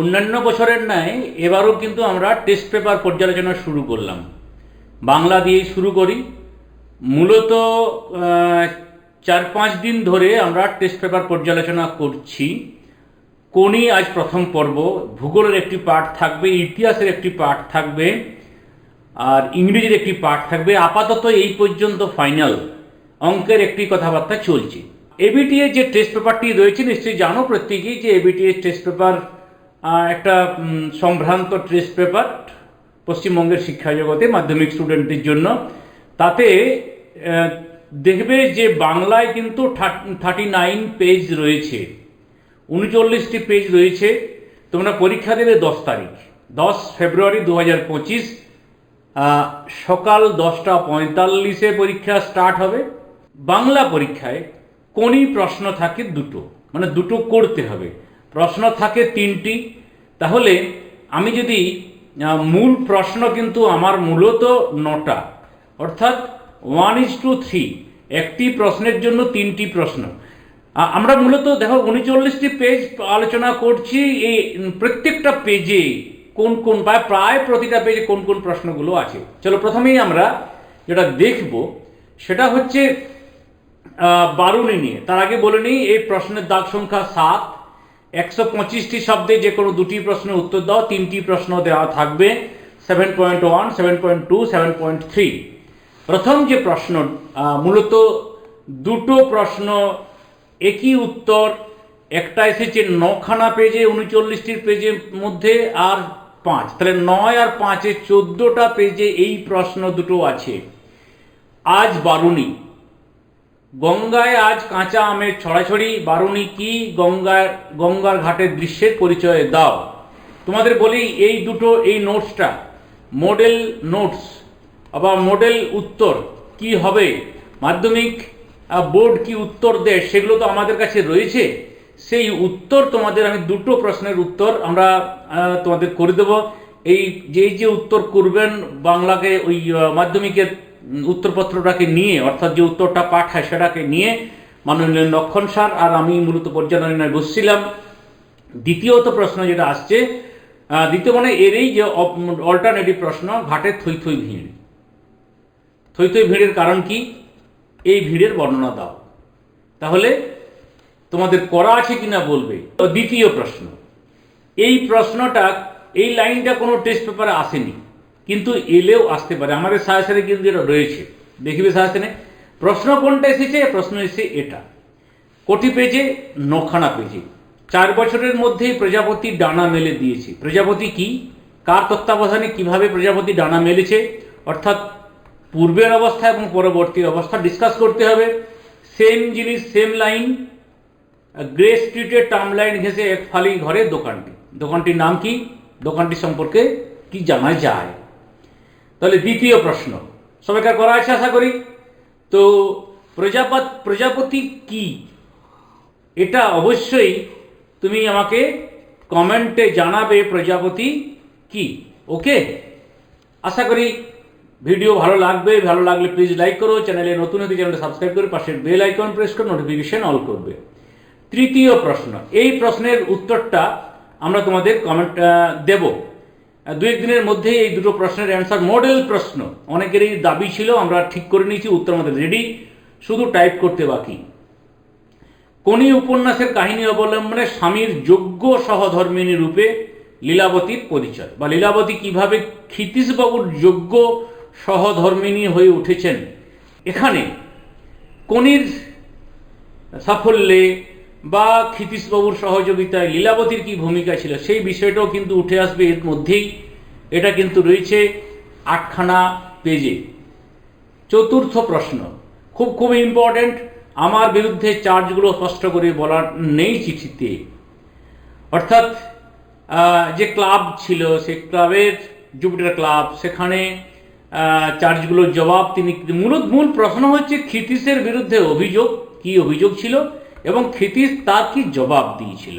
অন্যান্য বছরের ন্যায় এবারও কিন্তু আমরা টেস্ট পেপার পর্যালোচনা শুরু করলাম। বাংলা দিয়েই শুরু করি। মূলত চার পাঁচ দিন ধরে আমরা টেস্ট পেপার পর্যালোচনা করছি। কোনই আজ প্রথম পর্ব? ভূগোলের একটি পাঠ থাকবে, ইতিহাসের একটি পাঠ থাকবে, আর ইংরেজির একটি পাঠ থাকবে। আপাতত এই পর্যন্ত ফাইনাল অঙ্কের একটি কথাবার্তা চলছে। এবিটিএ যে টেস্ট পেপারটি রয়েছে, নিশ্চয়ই জানো প্রত্যেকেই যে এবিটিএ টেস্ট পেপার একটা সম্ভ্রান্ত টেস্ট পেপার পশ্চিমবঙ্গের শিক্ষা জগতে মাধ্যমিক স্টুডেন্টদের জন্য। তাতে দেখবে যে বাংলায় কিন্তু থার্টি নাইন পেজ রয়েছে। উনচল্লিশটি পেজ রয়েছে। তোমরা পরীক্ষা দেবে দশ তারিখ। দশ ফেব্রুয়ারি দু হাজার পঁচিশ সকাল দশটা পঁয়তাল্লিশে পরীক্ষা স্টার্ট হবে। বাংলা পরীক্ষায় কোনই প্রশ্ন থাকে দুটো। মানে দুটো করতে হবে। প্রশ্ন থাকে তিনটি। তাহলে আমি যদি মূল প্রশ্ন কিন্তু আমার মূলত নটা। অর্থাৎ ওয়ান ইজ টু থ্রি একটি প্রশ্নের জন্য তিনটি প্রশ্ন। আমরা মূলত দেখো উনচল্লিশটি পেজ আলোচনা করছি, এই প্রত্যেকটা পেজে কোন কোন বা প্রায় প্রতিটা পেজে কোন কোন প্রশ্নগুলো আছে। চলো প্রথমেই আমরা যেটা দেখব, সেটা হচ্ছে বারুনি নিয়ে। তার আগে বলে নিই, এই প্রশ্নের দাগ সংখ্যা সাত। একশো পঁচিশটি শব্দে যে কোনো দুটি প্রশ্নের উত্তর দাও, তিনটি প্রশ্ন দেওয়া থাকবে seven point one seven point two seven point three প্রথম যে প্রশ্ন মূলত দুটো প্রশ্ন, একই উত্তর, একটা এসেছে নখানা পেজে, উনচল্লিশটির পেজের মধ্যে, আর পাঁচ। তাহলে নয় আর পাঁচে চোদ্দোটা পেজে এই প্রশ্ন দুটো আছে। আজ বারুনি গঙ্গায় আজ কাঁচা আমের ছড়াছড়ি। বারুনি কি গঙ্গার গঙ্গার ঘাটের দৃশ্যের পরিচয় দাও। তোমাদের বলি এই দুটো, এই নোটসটা। মডেল নোটস, আবার মডেল উত্তর, কি হবে? মাধ্যমিক বোর্ড কি উত্তর দেয়? সেগুলো তো আমাদের কাছে রয়েছে। সেই উত্তর তোমাদের আমি দুটো প্রশ্নের উত্তর আমরা তোমাদের করে দেব। এই যে যে উত্তর করবেন বাংলাকে ওই মাধ্যমিকের উত্তরপত্রটাকে নিয়ে, অর্থাৎ যে উত্তরটা পাঠায় সেটাকে নিয়ে মাননীয় লক্ষণ স্যার আর আমি মূলত পর্যালোচনায় বসছিলাম। দ্বিতীয়ত প্রশ্ন যেটা আসছে দ্বিতীয় মানে এরই যে অল্টারনেটিভ প্রশ্ন, ঘাটে থই থই ভিড়। থই থই ভিড়ের কারণ কি? এই ভিড়ের বর্ণনা দাও। তাহলে তোমাদের করা আছে কিনা বলবে? তো দ্বিতীয় প্রশ্ন, এই প্রশ্নটা, এই লাইনটা কোনো টেস্ট পেপারে আসেনি। কিন্তু এলেও আসতে পারে। আমাদের সাজেশনে কিন্তু এটা রয়েছে। দেখবে সাজেশনে প্রশ্ন কোনটা এসেছে? প্রশ্ন এসেছে এটা। কোটি পেজে, নখানা পেজে। চার বছরের মধ্যেই প্রজাপতি ডানা মেলে দিয়েছে। প্রজাপতি কি? কার তত্ত্বাবধানে কীভাবে প্রজাপতি ডানা মেলেছে? অর্থাৎ পূর্বের অবস্থা এবং পরবর্তী অবস্থা ডিসকাস করতে হবে। সেম জিনিস সেম লাইন গ্রে স্ট্রিটের টার্ম লাইন ঘেঁষে এক ফালি ঘরে দোকানটি। দোকানটির নাম কি? দোকানটি সম্পর্কে কি জানা যায়? তাহলে দ্বিতীয় প্রশ্ন। সবাইকার করা আছে আশা করি? তো প্রজাপত, প্রজাপতি কি? এটা অবশ্যই তুমি আমাকে কমেন্টে জানাবে প্রজাপতি কি। ওকে? আশা করি ভিডিও ভালো লাগবে। ভালো লাগলে প্লিজ লাইক করো। চ্যানেলে নতুন হতে চ্যানেলটা সাবস্ক্রাইব করে পাশের বেল আইকন প্রেস করে নোটিফিকেশন অল করবে। তৃতীয় প্রশ্ন। এই প্রশ্নের উত্তরটা আমরা তোমাদের কমেন্ট দেব। দু একদিনের মধ্যেই এই দুটো প্রশ্নের অ্যান্সার মডেল প্রশ্ন। অনেকেরই দাবি ছিল, আমরা ঠিক করে নিয়েছি, উত্তর আমাদের রেডি শুধু টাইপ করতে বাকি। কোনি উপন্যাসের কাহিনী অবলম্বনে স্বামীর যোগ্য সহধর্মিনী রূপে লীলাবতীর পরিচয়। বা লীলাবতী কীভাবে ক্ষিতীশবাবুর যোগ্য সহধর্মিনী হয়ে উঠেছেন? এখানে কোনির সাফল্যে বা ক্ষিতীশবাবুর সহযোগিতায় লীলাবতীর কি ভূমিকা ছিল? সেই বিষয়টাও কিন্তু উঠে আসবে এর মধ্যেই। এটা কিন্তু রয়েছে আটখানা পেজে। চতুর্থ প্রশ্ন। খুব খুব ইম্পর্ট্যান্ট আমার বিরুদ্ধে চার্জগুলো স্পষ্ট করে বলার নেই চিঠিতে। অর্থাৎ যে ক্লাব ছিল, সেই ক্লাবের জুপিটার ক্লাব সেখানে চার্জগুলোর জবাব তিনি, মূলত মূল প্রশ্ন হচ্ছে ক্ষিতীশের বিরুদ্ধে অভিযোগ, কি অভিযোগ ছিল? এবং ক্ষিতীশ তার কি জবাব দিয়েছিল?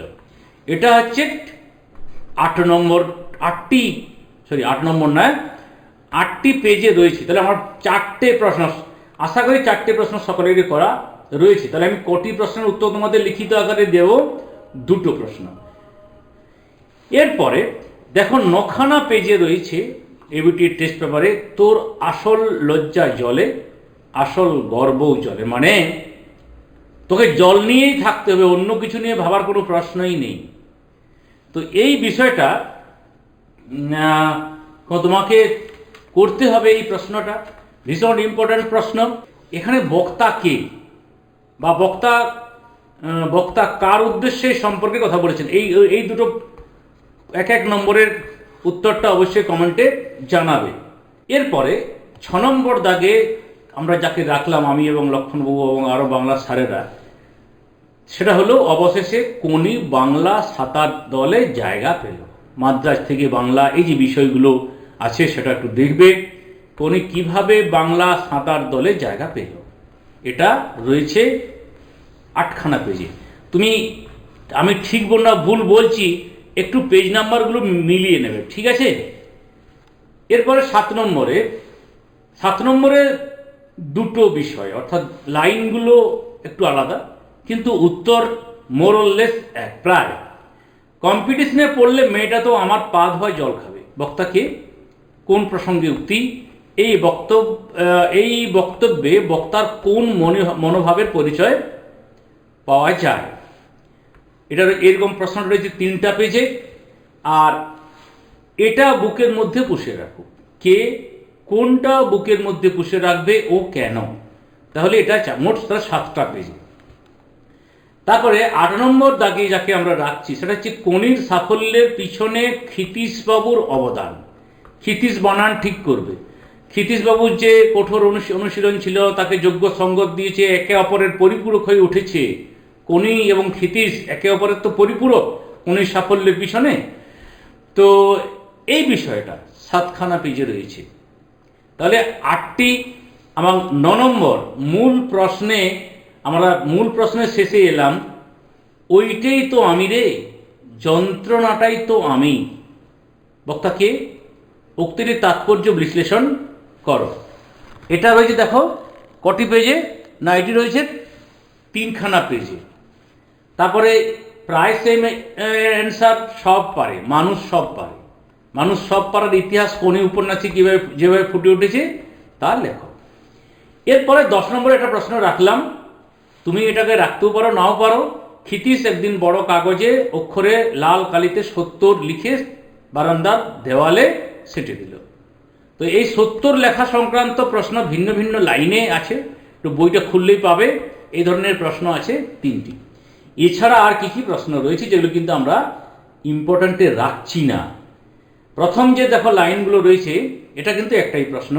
এটা হচ্ছে আট নম্বর, আটটি সরি আট নম্বর নয়, আটটি পেজে রয়েছে। তাহলে আমার চারটে প্রশ্ন, আশা করি চারটে প্রশ্ন সকলেরই করা রয়েছে। তাহলে আমি কটি প্রশ্নের উত্তর তোমাদের লিখিত আকারে দেব? দুটো প্রশ্ন। এরপরে দেখো নখানা পেজে রয়েছে এবিটি টেস্ট পেপারে তোর আসল লজ্জা জলে, আসল গর্বও জলে। মানে তোকে জল নিয়েই থাকতে হবে, অন্য কিছু নিয়ে ভাবার কোনো প্রশ্নই নেই। তো এই বিষয়টা তোমাকে করতে হবে এই প্রশ্নটা। ভীষণ ইম্পর্ট্যান্ট প্রশ্ন। এখানে বক্তা কে? বা বক্তা বক্তা কার উদ্দেশ্যে সম্পর্কে কথা বলেছেন? এই এই দুটো এক এক নম্বরের উত্তরটা অবশ্যই কমেন্টে জানাবে। এরপরে ছ নম্বর দাগে আমরা যাকে রাখলাম, আমি এবং লক্ষণবাবু এবং আরও বাংলা স্যারেরা সেটা হলো অবশেষে কোনি বাংলা সাঁতার দলে জায়গা পেল। মাদ্রাজ থেকে বাংলা, এই যে বিষয়গুলো আছে সেটা একটু দেখবে। কোনি কীভাবে বাংলা সাঁতার দলে জায়গা পেল। এটা রয়েছে আটখানা পেজে তুমি, আমি ঠিক বল না, ভুল বলছি, একটু পেজ নাম্বারগুলো মিলিয়ে নেবে, ঠিক আছে? এরপরে সাত নম্বরে সাত নম্বরে দুটো বিষয়, অর্থাৎ লাইনগুলো একটু আলাদা। কিন্তু উত্তর মোরললেস এক। প্রায়। কম্পিটিশনে পড়লে মেয়েটা তো আমার পা ধোয় জল খাবে। বক্তাকে কোন প্রসঙ্গে উক্তি? এই বক্তব্য এই বক্তব্যে বক্তার কোন মনে, মনোভাবের পরিচয় পাওয়া যায়? এটার এরকম প্রশ্ন রয়েছে তিনটা পেজে। আর এটা বুকের মধ্যে পুষে রাখো। কে কোনটা বুকের মধ্যে পুষে রাখবে ও কেন? তাহলে এটা মোট তার সাতটা পেজে। তারপরে আট নম্বর দাগে যাকে আমরা রাখছি, সেটা হচ্ছে কনির সাফল্যের পিছনে ক্ষিতীশবাবুর অবদান। ক্ষিতীশ বানান ঠিক করবে। ক্ষিতীশবাবুর যে কঠোর অনুশী- অনুশীলন ছিল, তাকে যোগ্য সঙ্গত দিয়েছে, একে অপরের পরিপূরক হয়ে উঠেছে। কনি এবং ক্ষিতীশ একে অপরের তো পরিপূরক কনির সাফল্যের পিছনে। তো এই বিষয়টা সাতখানা পেজে রয়েছে। তাহলে আটটি এবং ন নম্বর মূল প্রশ্নে আমরা মূল প্রশ্নের শেষে এলাম, ওইটাই তো আমি রে, যন্ত্রণাটাই তো আমি। বক্তাকে উক্তিটির তাৎপর্য বিশ্লেষণ করো। এটা রয়েছে দেখো, কটি পেজে? না, এটি রয়েছে তিনখানা পেজে। তারপরে প্রায় সেম অ্যান্সার সব পারে, মানুষ সব পারে। মানুষ সব পারার ইতিহাস কোন উপন্যাসে কীভাবে, যেভাবে ফুটে উঠেছে, তা লেখক এরপরে দশ নম্বরে একটা প্রশ্ন রাখলাম তুমি এটাকে রাখতেও পারো, নাও পারো। ক্ষিতীশ একদিন বড় কাগজে অক্ষরে লাল কালিতে সত্তর লিখে বারান্দার দেওয়ালে সেটে দিল। তো এই সত্তর লেখা সংক্রান্ত প্রশ্ন ভিন্ন ভিন্ন লাইনে আছে, একটু বইটা খুললেই পাবে। এই ধরনের প্রশ্ন আছে তিনটি। এছাড়া আর কি কি প্রশ্ন রয়েছে যেগুলো কিন্তু আমরা ইম্পর্ট্যান্টে রাখছি না। প্রথম যে দেখো লাইনগুলো রয়েছে, এটা কিন্তু একটাই প্রশ্ন,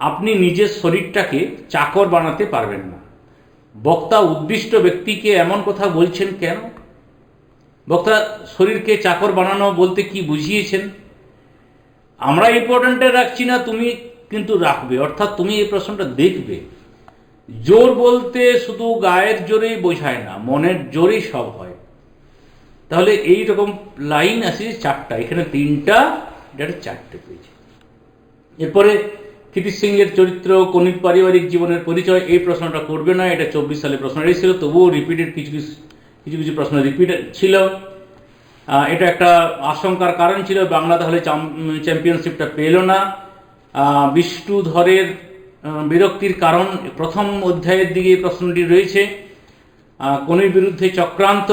আপনি নিজের শরীরটাকে চাকর বানাতে পারবেন না। বক্তা উদ্দিষ্ট ব্যক্তিকে এমন কথা বলছেন কেন? বক্তা শরীরকে চাকর বানানো বলতে কি বুঝিয়েছেন? আমরা ইম্পর্ট্যান্টে রাখছি না, তুমি কিন্তু রাখবে। অর্থাৎ তুমি এই প্রশ্নটা দেখবে। জোর বলতে শুধু গায়ের জোরেই বোঝায় না, মনের জোরেই সব হয়। তাহলে এই রকম লাইন আছে চারটা। এখানে তিনটা, এটা চারটে পেয়েছে এরপরে ক্ষিতিশ সিংয়ের চরিত্র কনির পারিবারিক জীবনের পরিচয় এই প্রশ্নটা করবে না এটা চব্বিশ সালে প্রশ্ন এসেছিল তবুও রিপিটেড কিছু কিছু কিছু কিছু প্রশ্ন রিপিটেড ছিল। এটা একটা আশঙ্কার কারণ ছিল বাংলা তাহলে চ্যাম্পিয়নশিপটা পেল না। আহ, বিষ্ণুধরের আহ, বিরক্তির কারণ প্রথম অধ্যায়ের দিকে প্রশ্নটি রয়েছে। কনির বিরুদ্ধে চক্রান্ত।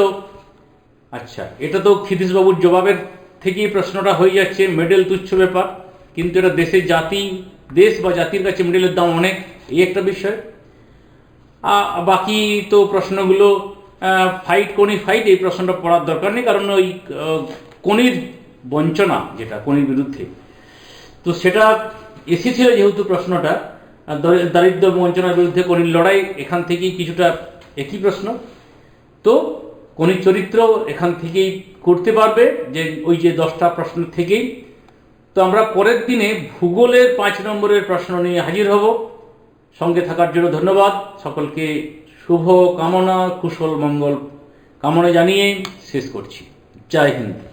আচ্ছা এটা তো ক্ষিতীশবাবুর জবাবের থেকেই প্রশ্নটা হয়ে যাচ্ছে মেডেল তুচ্ছ ব্যাপার কিন্তু এটা দেশের জাতি দেশ বা জাতির কাছে মেডেলের দাম অনেক, এই একটা বিষয়। বাকি তো প্রশ্নগুলো ফাইট কোনি ফাইট এই প্রশ্নটা পড়ার দরকার নেই, কারণ ওই কোনির বঞ্চনা যেটা, কোনির বিরুদ্ধে। তো সেটা এসেছিল যেহেতু প্রশ্নটা দারিদ্র বঞ্চনার বিরুদ্ধে কোনির লড়াই, এখান থেকেই কিছুটা একই প্রশ্ন। তো কোনির চরিত্র এখান থেকেই করতে পারবে, যে ওই যে দশটা প্রশ্ন থেকেই তো আমরা পরের দিনে ভূগোলের পাঁচ নম্বরের প্রশ্ন নিয়ে হাজির হব। সঙ্গে থাকার জন্য ধন্যবাদ। সকলকে শুভ কামনা, কুশল মঙ্গল কামনা জানিয়ে শেষ করছি। জয় হিন্দ।